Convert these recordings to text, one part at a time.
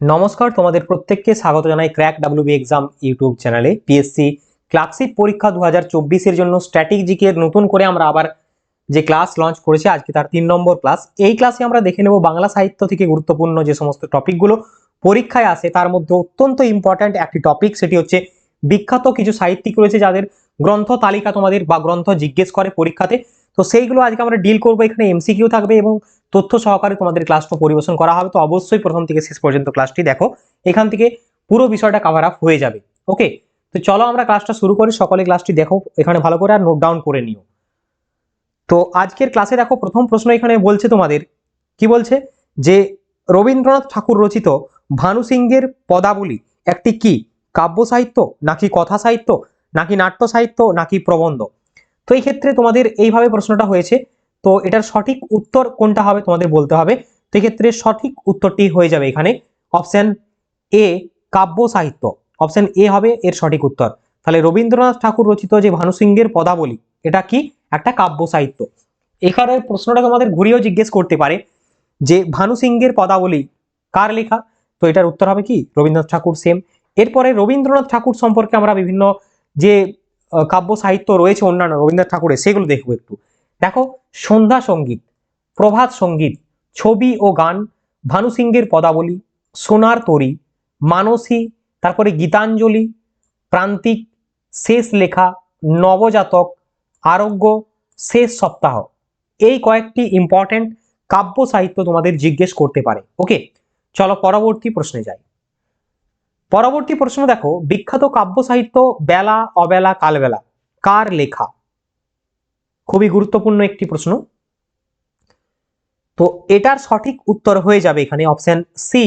নমস্কার, তোমাদের প্রত্যেককে স্বাগত জানাই ক্র্যাক ডাব্লিউবি এক্সাম ইউটিউব চ্যানেলে পিএসসি ক্লাসিক পরীক্ষা দু হাজার জন্য স্ট্র্যাটেজিকের নতুন করে আমরা আবার যে ক্লাস লঞ্চ করেছি, আজকে তার তিন নম্বর ক্লাস। এই ক্লাসে আমরা দেখে নেব বাংলা সাহিত্য থেকে গুরুত্বপূর্ণ যে সমস্ত টপিকগুলো পরীক্ষায় আসে, তার মধ্যে অত্যন্ত ইম্পর্ট্যান্ট একটি টপিক সেটি হচ্ছে বিখ্যাত কিছু সাহিত্যিক রয়েছে যাদের গ্রন্থ তালিকা তোমাদের বা গ্রন্থ জিজ্ঞেস করে পরীক্ষাতে। তো সেইগুলো আজকে আমরা ডিল করব, এখানে এমসিকিউ থাকবে এবং তথ্য সহকারে তোমাদের ক্লাসটা পরিবেশন করা হবে। তো অবশ্যই প্রথম থেকে শেষ পর্যন্ত ক্লাসটি দেখো। এখান থেকে পুরো বিষয়টা কাভার আপ হয়ে যাবে। ওকে তো চলো আমরা ক্লাসটা শুরু করি। সকলে ক্লাসটি দেখো এখানে ভালো করে আর নোট ডাউন করে নিও। তো আজকের ক্লাসে দেখো, প্রথম প্রশ্ন এখানে বলছে তোমাদের, কি বলছে? যে রবীন্দ্রনাথ ঠাকুর রচিত ভানু সিংহের পদাবলী একটি কি? কাব্য সাহিত্য, নাকি কথা সাহিত্য, নাকি নাট্য সাহিত্য, নাকি প্রবন্ধ? তো এই ক্ষেত্রে তোমাদের এইভাবে প্রশ্নটা হয়েছে। তো এটার সঠিক উত্তর কোনটা হবে তোমাদের বলতে হবে। তো এক্ষেত্রে সঠিক উত্তরটি হয়ে যাবে এখানে অপশন এ কাব্য সাহিত্য। অপশন এ হবে এর সঠিক উত্তর। তাহলে রবীন্দ্রনাথ ঠাকুর রচিত যে ভানুসিংহের পদাবলী, এটা কি? একটা কাব্য সাহিত্য। এখানে প্রশ্নটা তোমাদের ঘুরিয়েও জিজ্ঞেস করতে পারে যে ভানু ভানুসিংহের পদাবলী কার লেখা? তো এটার উত্তর হবে কি? রবীন্দ্রনাথ ঠাকুর সেম এরপরে রবীন্দ্রনাথ ঠাকুর সম্পর্কে আমরা বিভিন্ন যে কাব্য সাহিত্য রয়েছে অন্যান্য, রবীন্দ্রনাথ ঠাকুরের, সেগুলো দেখব একটু। দেখো, সন্ধ্যা সংগীত, প্রভাত সংগীত, ছবি ও গান, ভানু সিংহের পদাবলী, সোনার তরী, মানসী, তারপরে গীতাঞ্জলি, প্রান্তিক, শেষ লেখা, নবজাতক, আরোগ্য, শেষ সপ্তাহ। এই কয়েকটি ইম্পর্ট্যান্ট কাব্য সাহিত্য তোমাদের জিজ্ঞেস করতে পারে। ওকে চলো পরবর্তী প্রশ্নে যাই। পরবর্তী প্রশ্ন দেখো, বিখ্যাত কাব্য সাহিত্য বেলা, অবেলা, কালবেলা, কার লেখা? খুবই গুরুত্বপূর্ণ একটি প্রশ্ন। তো এটার সঠিক উত্তর হয়ে যাবে এখানে অপশন সি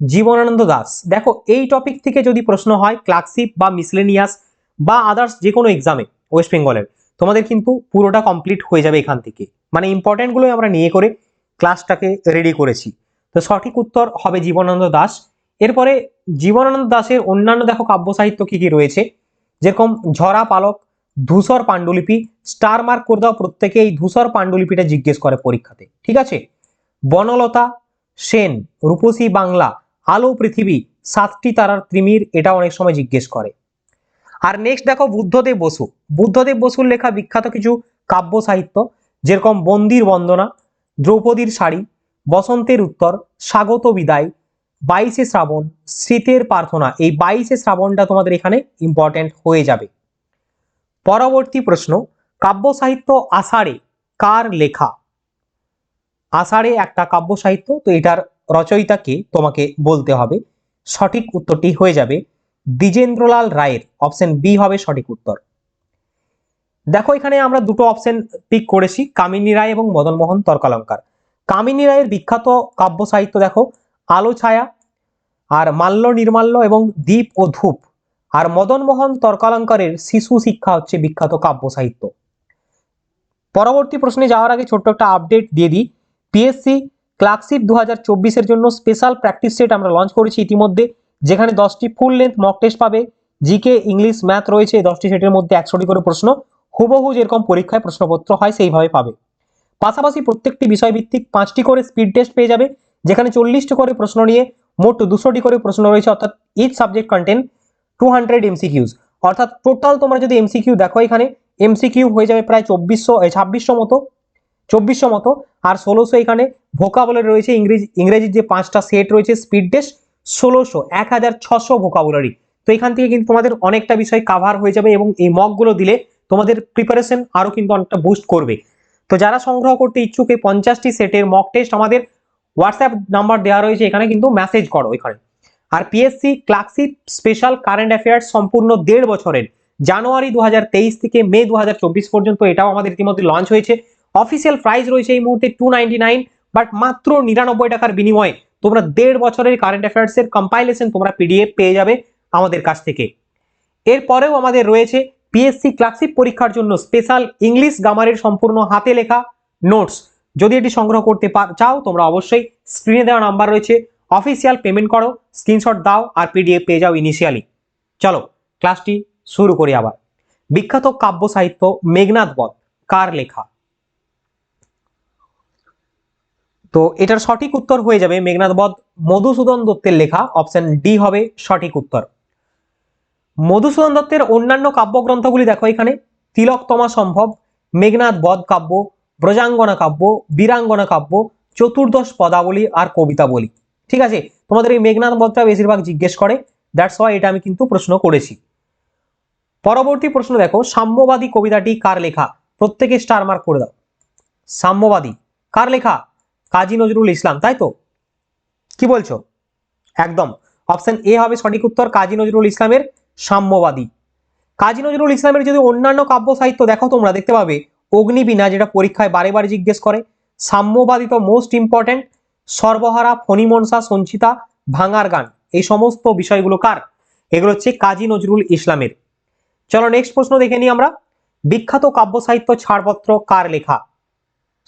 জীবনানন্দ দাস। দেখো, এই টপিক থেকে যদি প্রশ্ন হয় ক্লার্কশিপ বা মিসলেনিয়াস বা আদার্স যে কোনো এক্সামে ওয়েস্ট বেঙ্গলের তোমাদের কিন্তু পুরোটা কমপ্লিট হয়ে যাবে এখান থেকে। মানে ইম্পর্টেন্টগুলোই আমরা নিয়ে করে ক্লাসটাকে রেডি করেছি। তো সঠিক উত্তর হবে জীবনানন্দ দাস। এরপরে জীবনানন্দ দাসের অন্যান্য দেখো কাব্য সাহিত্য কি কি রয়েছে? যেরকম ঝরা পালক ধূসর পাণ্ডুলিপি স্টার মার্ক করে দাও প্রত্যেকে এই ধূসর পাণ্ডুলিপিটা জিজ্ঞেস করে পরীক্ষাতে, ঠিক আছে? বনলতা সেন, রূপসী বাংলা, আলো পৃথিবী, সাতটি তারার ত্রিমির, এটা অনেক সময় জিজ্ঞেস করে। আর নেক্সট দেখো বুদ্ধদেব বসু। বুদ্ধদেব বসুর লেখা বিখ্যাত কিছু কাব্য সাহিত্য, যেরকম বন্দির বন্দনা, দ্রৌপদীর শাড়ি, বসন্তের উত্তর, স্বাগত বিদায়, বাইশে শ্রাবণ শীতের প্রার্থনা, এই বাইশে শ্রাবণটা তোমাদের এখানে ইম্পর্টেন্ট হয়ে যাবে। পরবর্তী প্রশ্ন কাব্য সাহিত্য আষাঢ়ে কার লেখা? আষাঢ়ে একটা কাব্য সাহিত্য তো এটার রচয়িতাকে তোমাকে বলতে হবে। সঠিক উত্তরটি হয়ে যাবে দ্বিজেন্দ্রলাল রায়ের। অপশন বি হবে সঠিক উত্তর। দেখো এখানে আমরা দুটো অপশন পিক করেছি, কামিনী রায় এবং মদনমোহন তর্কালঙ্কার। কামিনী রায়ের বিখ্যাত কাব্য সাহিত্য দেখো আলো ছায়া আর মাল্য নির্মাল্য এবং দ্বীপ ও ধূপ। আর মদনমোহন তর্কালঙ্কারের শিশু শিক্ষা হচ্ছে বিখ্যাত কাব্য সাহিত্য। পরবর্তী প্রশ্নে যাওয়ার আগে ছোট্ট একটা আপডেট দিয়ে দিই। পিএসসি ক্লার্কশিপ দু হাজার জন্য স্পেশাল প্র্যাকটিস সেট আমরা লঞ্চ করেছি ইতিমধ্যে, যেখানে দশটি ফুল লেন্থ মক টেস্ট পাবে। জিকে ইংলিশ ম্যাথ রয়েছে দশটি সেটের মধ্যে একশোটি করে প্রশ্ন। হুবহু যেরকম পরীক্ষায় প্রশ্নপত্র হয় সেইভাবে পাবে। পাশাপাশি প্রত্যেকটি বিষয়ভিত্তিক পাঁচটি করে স্পিড টেস্ট পেয়ে যাবে, যেখানে চল্লিশটি করে প্রশ্ন নিয়ে মোট দুশোটি করে প্রশ্ন রয়েছে, অর্থাৎ each subject content two hundred MCQs অর্থাৎ টোটাল তোমরা যদি এমসিকিউ দেখো এখানে এমসিকিউ হয়ে যাবে প্রায় চব্বিশশো ছাব্বিশশো মতো, চব্বিশশো মতো। আর ষোলোশো এখানে ভোকাবুলারি রয়েছে ইংরেজি, ইংরেজির যে পাঁচটা সেট রয়েছে স্পিড টেস্ট ষোলোশো, এক হাজার ছশো ভোকাবুলারি তো এখান থেকে কিন্তু তোমাদের অনেকটা বিষয় কাভার হয়ে যাবে এবং এই মকগুলো দিলে তোমাদের প্রিপারেশন আরও কিন্তু অনেকটা বুস্ট করবে। তো যারা সংগ্রহ করতে ইচ্ছুক, এই পঞ্চাশটি সেটের মক টেস্ট আমাদের হোয়াটসঅ্যাপ নাম্বার দেওয়া রয়েছে, এখানে কিন্তু মেসেজ করো এখানে। আর PSC clerkship special current affairs সম্পূর্ণ দেড় বছরের। জানুয়ারি দু হাজার তেইশ থেকে মে দু হাজার চব্বিশ পর্যন্ত এটাও আমাদের ইতিমধ্যে লঞ্চ হয়েছে। অফিসিয়াল প্রাইস রয়েছে এই মুহূর্তে টু বাট মাত্র নিরানব্বই টাকার বিনিময়ে তোমরা দেড় বছরের কারেন্ট অ্যাফেয়ার্স এর কম্পাইলেশন তোমরা পিডিএফ পেয়ে যাবে আমাদের কাছ থেকে। এরপরেও আমাদের রয়েছে পিএসসি ক্লার্কশিপ পরীক্ষার জন্য স্পেশাল ইংলিশ গ্রামারের সম্পূর্ণ হাতে লেখা নোটস যদি এটি সংগ্রহ করতে চাও, তোমরা অবশ্যই স্ক্রিনে দেওয়া নাম্বার রয়েছে। অফিসিয়াল পেমেন্ট করো স্ক্রিনশট দাও আর পিডিএফ পেয়ে যাও ইনিশিয়ালি চলো ক্লাসটি শুরু করি আবার। বিখ্যাত কাব্য সাহিত্য মেঘনাথ বধ, কার লেখা? তো এটার সঠিক উত্তর হয়ে যাবে মেঘনাথ বধ মধুসূদন দত্তের লেখা অপশন ডি হবে সঠিক উত্তর। মধুসূদন দত্তের অন্যান্য কাব্যগ্রন্থগুলি দেখো এখানে। তিলকতমা সম্ভব মেঘনাথ বধ কাব্য, ব্রজাঙ্গনা কাব্য, বীরাঙ্গনা কাব্য, চতুর্দশ পদাবলী আর কবিতা বলি। ঠিক আছে? তোমাদের এই মেঘনাথ বধটা বেশিরভাগ জিজ্ঞেস করে। দ্যাটস ওয়াই এটা আমি কিন্তু প্রশ্ন করেছি। পরবর্তী প্রশ্ন দেখো, সাম্যবাদী কবিতাটি কার লেখা? প্রত্যেকে স্টার মার্ক করে দাও। সাম্যবাদী। কার লেখা? কাজী নজরুল ইসলাম, তাই তো? কি বলছো? একদম। অপশন এ হবে সঠিক উত্তর কাজী নজরুল ইসলামের সাম্যবাদী। কাজী নজরুল ইসলামের যদি অন্যান্য কাব্য সাহিত্য দেখো তোমরা, দেখতে পাবে, অগ্নিবীণা যেটা পরীক্ষায় বারে বারে জিজ্ঞেস করে। সাম্যবাদী তো মোস্ট ইম্পর্ট্যান্ট সর্বহারা ফণিমনসা সঞ্চিতা, ভাঙার গান। এই সমস্ত বিষয়গুলো কার? এগুলো হচ্ছে কাজী নজরুল ইসলামের। চলো নেক্সট প্রশ্ন দেখে নিই আমরা। বিখ্যাত কাব্য সাহিত্য ছাড়পত্র কার লেখা?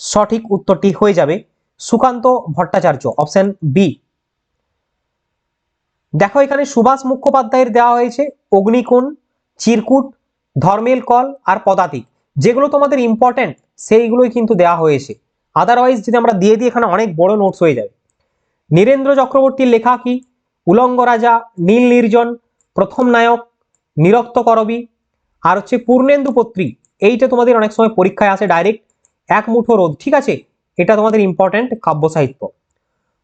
সঠিক উত্তরটি হয়ে যাবে সুকান্ত ভট্টাচার্য অপশন বি দেখো এখানে সুভাষ মুখোপাধ্যায়ের দেওয়া হয়েছে অগ্নিকোণ, চিরকুট, ধর্মেল কল আর পদাতিক। যেগুলো তোমাদের ইম্পর্টেন্ট সেইগুলোই কিন্তু দেওয়া হয়েছে। আদারওয়াইজ যদি আমরা দিয়ে দিই, এখানে অনেক বড় নোটস হয়ে যাবে। নীরেন্দ্র চক্রবর্তীর লেখা কি? উলঙ্গ রাজা, নীল নির্জন, প্রথম নায়ক, নিরক্ত করবি, আর হচ্ছে পূর্ণেন্দু পত্রী। এইটা তোমাদের অনেক সময় পরীক্ষায় আসে ডাইরেক্ট এক মুঠো রোদ ঠিক আছে? এটা তোমাদের ইম্পর্টেন্ট কাব্য সাহিত্য।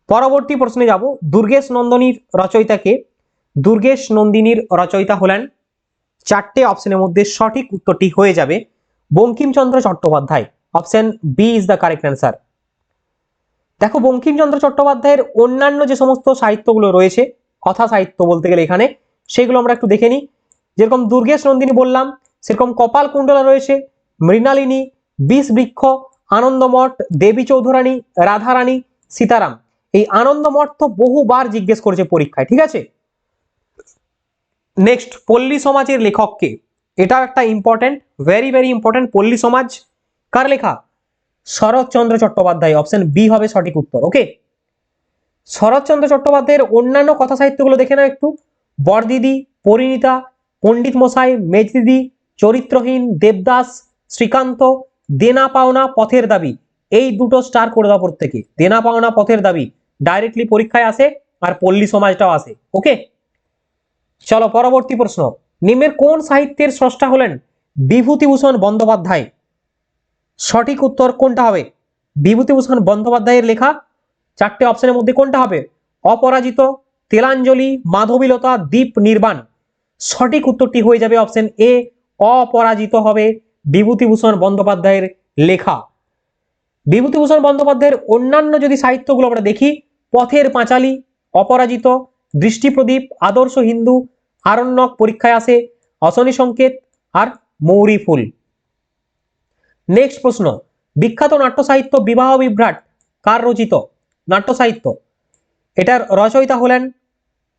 পরবর্তী প্রশ্নে যাব। দুর্গেশ নন্দনীর রচয়িতাকে দুর্গেশ নন্দিনীর রচয়িতা হলেন। চারটে অপশনের মধ্যে সঠিক উত্তরটি হয়ে যাবে। Bankimchandra Chattopadhyay. Option B is the correct answer. দেখো বঙ্কিমচন্দ্র চট্টোপাধ্যায়ের অন্যান্য যে সমস্ত সাহিত্যগুলো রয়েছে, কথা সাহিত্য বলতে গেলে এখানে, সেগুলো আমরা একটু দেখে নিই। যেরকম দুর্গেশ নন্দিনী বললাম, সেরকম কপাল কুণ্ডলা রয়েছে, মৃণালিনী বিষ বৃক্ষ আনন্দমঠ, দেবী চৌধুরানী, রাধারানী, সীতারাম। এই আনন্দমঠ তো বহুবার জিজ্ঞেস করেছে পরীক্ষায়, ঠিক আছে? নেক্সট পল্লী সমাজের লেখককে। এটা একটা ইম্পর্টেন্ট ভেরি ভেরি ইম্পর্টেন্ট পল্লী সমাজ। কার লেখা? শরৎচন্দ্র চট্টোপাধ্যায় অপশন বি হবে সঠিক উত্তর ওকে শরৎচন্দ্র চট্টোপাধ্যায়ের অন্যান্য কথা সাহিত্যগুলো দেখে নাও একটু। বরদিদি, পরিণীতা, পণ্ডিত মশাই, মেজদিদি, চরিত্রহীন, দেবদাস, শ্রীকান্ত, দেনা পাওনা, পথের দাবি, এই দুটো স্টার করে দাও প্রত্যেকে। দেনা পাওনা, পথের দাবি ডাইরেক্টলি পরীক্ষায় আসে আর পল্লী সমাজটাও আসে ওকে চলো, পরবর্তী প্রশ্ন। নিম্নের কোন সাহিত্যের স্রষ্টা হলেন বিভূতিভূষণ বন্দ্যোপাধ্যায়? সঠিক উত্তর কোনটা হবে? বিভূতিভূষণ বন্দ্যোপাধ্যায়ের লেখা। চারটে অপশনের মধ্যে কোনটা হবে? অপরাজিত, তেলাঞ্জলি, মাধবীলতা দ্বীপ নির্বাণ। সঠিক উত্তরটি হয়ে যাবে অপশন এ অপরাজিত হবে বিভূতিভূষণ বন্দ্যোপাধ্যায়ের লেখা। বিভূতিভূষণ বন্দ্যোপাধ্যায়ের অন্যান্য যদি সাহিত্যগুলো আমরা দেখি, পথের পাঁচালী, অপরাজিত, দৃষ্টিপ্রদীপ, আদর্শ হিন্দু, আরণ্যক পরীক্ষায় আসে, অশনি সংকেত আর মৌরি ফুল। নেক্সট প্রশ্ন, বিখ্যাত নাট্য সাহিত্য বিবাহ বিভ্রাট কার রচিত? নাট্য সাহিত্য এটার রচয়িতা হলেন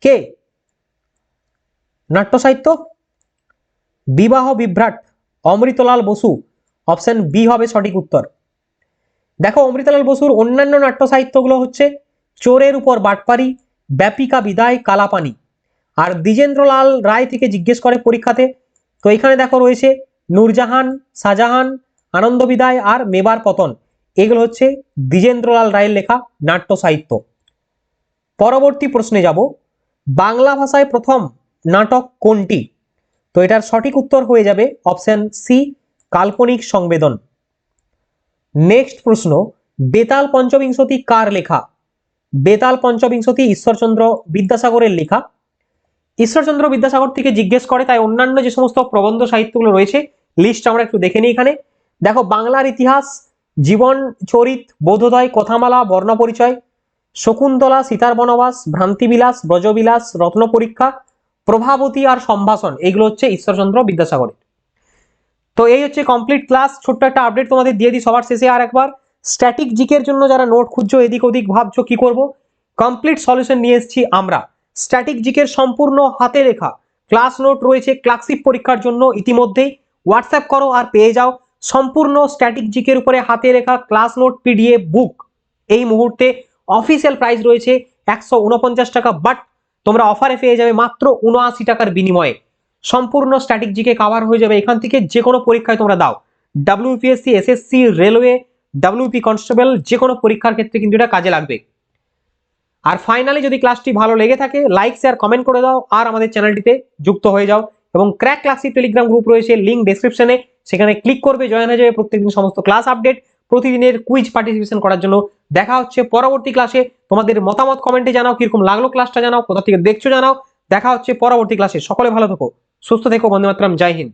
কে? নাট্য সাহিত্য বিবাহ বিভ্রাট অমৃতলাল বসু, অপশন বি হবে সঠিক উত্তর। দেখো, অমৃতলাল বসুর অন্যান্য নাট্য সাহিত্যগুলো হচ্ছে চোরের উপর বাটপারি, ব্যাপিকা বিদায়, কালাপানি। আর দ্বিজেন্দ্রলাল রায় থেকে জিজ্ঞেস করে পরীক্ষাতে। তো এখানে দেখো রয়েছে নূরজাহান, শাহজাহান আনন্দ বিদায় আর মেবার পতন। এগুলো হচ্ছে দ্বিজেন্দ্রলাল রায়ের লেখা নাট্য সাহিত্য। পরবর্তী প্রশ্নে যাব। বাংলা ভাষায় প্রথম নাটক কোনটি? তো এটার সঠিক উত্তর হয়ে যাবে অপশন সি কাল্পনিক সংবেদন। নেক্সট প্রশ্ন, বেতাল পঞ্চবিংশতি কার লেখা? বেতাল পঞ্চবিংশতি ঈশ্বরচন্দ্র বিদ্যাসাগরের লেখা। ঈশ্বরচন্দ্র বিদ্যাসাগর থেকে জিজ্ঞেস করে, তাই অন্যান্য যে সমস্ত প্রবন্ধ সাহিত্যগুলো রয়েছে লিস্ট আমরা একটু দেখে নিই এখানে। দেখো বাংলার ইতিহাস, জীবন, চরিত, বোধোদয়, কথামালা, বর্ণপরিচয়, শকুন্তলা, সীতার বনবাস, ভ্রান্তিবিলাস, ব্রজবিলাস, রত্ন পরীক্ষা, প্রভাবতী আর সম্ভাষণ, এগুলো হচ্ছে ঈশ্বরচন্দ্র বিদ্যাসাগরের। তো এই হচ্ছে কমপ্লিট ক্লাস ছোট্ট একটা আপডেট তোমাদের দিয়ে দিই সবার শেষে আর একবার। স্ট্যাটিক জিকের জন্য যারা নোট খুঁজছো, এদিক ওদিক ভাবছ কি করব কমপ্লিট সলিউশন নিয়ে এসেছি আমরা। স্ট্যাটিক জিকের সম্পূর্ণ হাতে লেখা ক্লাস নোট রয়েছে ক্লাসিক পরীক্ষার জন্য ইতিমধ্যেই। হোয়াটসঅ্যাপ করো আর পেয়ে যাও। সম্পূর্ণ স্ট্যাটিক জিকের উপরে হাতে রেখা ক্লাস নোট পিডিএফ বুক এই মুহূর্তে অফিসিয়াল প্রাইস রয়েছে একশো উনপঞ্চাশ টাকা বাট তোমরা অফারে পেয়ে যাবে মাত্র উনআশি টাকার বিনিময়ে। সম্পূর্ণ স্ট্যাটিক জিকে কাভার হয়ে যাবে এখান থেকে যে কোনো পরীক্ষায় তোমরা দাও। WPSC SSC railway WP constable যে কোনো পরীক্ষার ক্ষেত্রে কিন্তু এটা কাজে লাগবে। আর ফাইনালি যদি ক্লাসটি ভালো লেগে থাকে লাইক শেয়ার কমেন্ট করে দাও, আর আমাদের চ্যানেলটিতে যুক্ত হয়ে যাও। এবং ক্র্যাক ক্লাসিক টেলিগ্রাম গ্রুপ রয়েছে লিঙ্ক ডেসক্রিপশনে সেখানে ক্লিক করবে জয়েন হয়ে যাবে, প্রত্যেকদিন সমস্ত ক্লাস আপডেট প্রতিদিনের কুইজ পার্টিসিপেশন করার জন্য দেখা হচ্ছে পরবর্তী ক্লাসে তোমাদের মতামত কমেন্টে জানাও, কীরকম লাগল ক্লাসটা জানাও, কোথা থেকে দেখছ জানাও। দেখা হচ্ছে পরবর্তী ক্লাসে সকলে ভালো থেকো, সুস্থ থেকো, বন্দে মাতরম, জয় হিন্দ।